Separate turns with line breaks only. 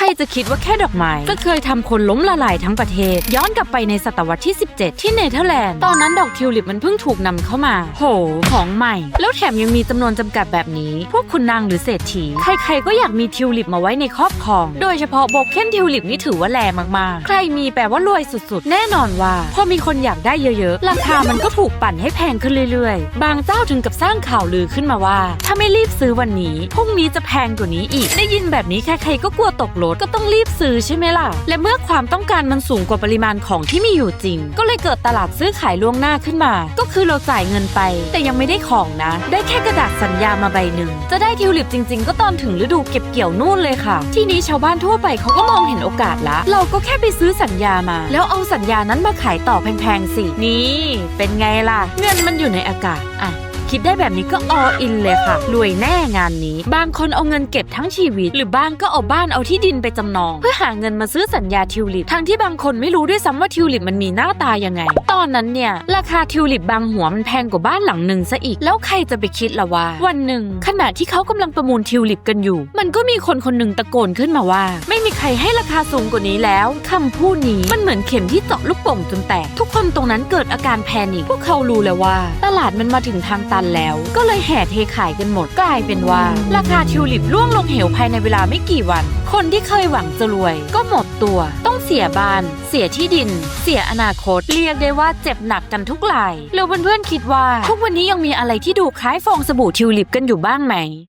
ใครจะคิดว่าแค่ดอกไม้จะเคยทำคนล้มละลายทั้งประเทศ ย้อนกลับไปในศตวรรษที่ 17 ที่เนเธอร์แลนด์ ตอนนั้นดอกทิวลิปมันเพิ่งถูกนำเข้ามา โห ของใหม่ แล้วแถมยังมีจำนวนจำกัดแบบนี้ พวกคุณนางหรือเศรษฐี ใครๆก็อยากมีทิวลิปมาไว้ในครอบครอง โดยเฉพาะโบเคนทิวลิปนี่ถือว่าแรงมากๆ ใครมีแปลว่ารวยสุดๆ แน่นอนว่า พอมีคนอยากได้เยอะๆ ราคามันก็ถูกปั่นให้แพงขึ้นเรื่อยๆ บางเจ้าถึงกับสร้างข่าวลือขึ้นมาว่า ถ้าไม่รีบซื้อวันนี้พรุ่งนี้จะแพงกว่านี้อีก ได้ยินแบบนี้ใครๆก็กลัวตกรถก็ต้องรีบซื้อใช่ไหมล่ะ และเมื่อความต้องการมันสูงกว่าปริมาณของที่มีอยู่จริง ก็เลยเกิดตลาดซื้อขายล่วงหน้าขึ้นมา ก็คือเราจ่ายเงินไป แต่ยังไม่ได้ของนะ ได้แค่กระดาษสัญญามาใบหนึ่ง จะได้ทิวลิปจริง ๆ ก็ตอนถึงฤดูเก็บเกี่ยวนู่นเลยค่ะ ที่นี้ชาวบ้านทั่วไปเขาก็มองเห็นโอกาสละ เราก็แค่ไปซื้อสัญญามา แล้วเอาสัญญานั้นมาขายต่อแพงๆสิ นี่ เป็นไงล่ะ เงินมันอยู่ในอากาศ อะ คิดได้แบบนี้ก็ all in เลยค่ะ รวยแน่งานนี้ บางคนเอาเงินเก็บทั้งชีวิต หรือบางก็เอาบ้านเอาที่ดินไปจำนอง เพื่อหาเงินมาซื้อสัญญาทิวลิป ทั้งที่บางคนไม่รู้ด้วยซ้ำว่าทิวลิปมันมีหน้าตายังไง ตอนนั้นเนี่ย ราคาทิวลิปบางหัวมันแพงกว่าบ้านหลังหนึ่งซะอีก แล้วใครจะไปคิดละว่า วันหนึ่งขณะที่เขากำลังประมูลทิวลิปกันอยู่ มันก็มีคนคนหนึ่งตะโกนขึ้นมาว่า ไม่มีใครให้ราคาสูงกว่านี้แล้วคำพูดนี้มันเหมือนเข็มที่เจาะลูกโป่งจนแตกทุกคนตรงนั้นเกิดอาการแพนิคพวกเขารู้แล้วว่า ตลาดมันมาถึงทางตันแล้ว ก็เลยแห่เทขายกันหมดกลายเป็นว่า ราคาทิวลิปร่วงลงเหวภายในเวลาไม่กี่วัน คนที่เคยหวังจะรวย ก็หมดตัว ต้องเสียบ้าน เสียที่ดิน เสียอนาคต เรียกได้ว่าเจ็บหนักกันทุกรายแล้วเพื่อนๆคิดว่า ทุกวันนี้ยังมีอะไรที่ดูคล้ายฟองสบู่ทิวลิปกันอยู่บ้างไหม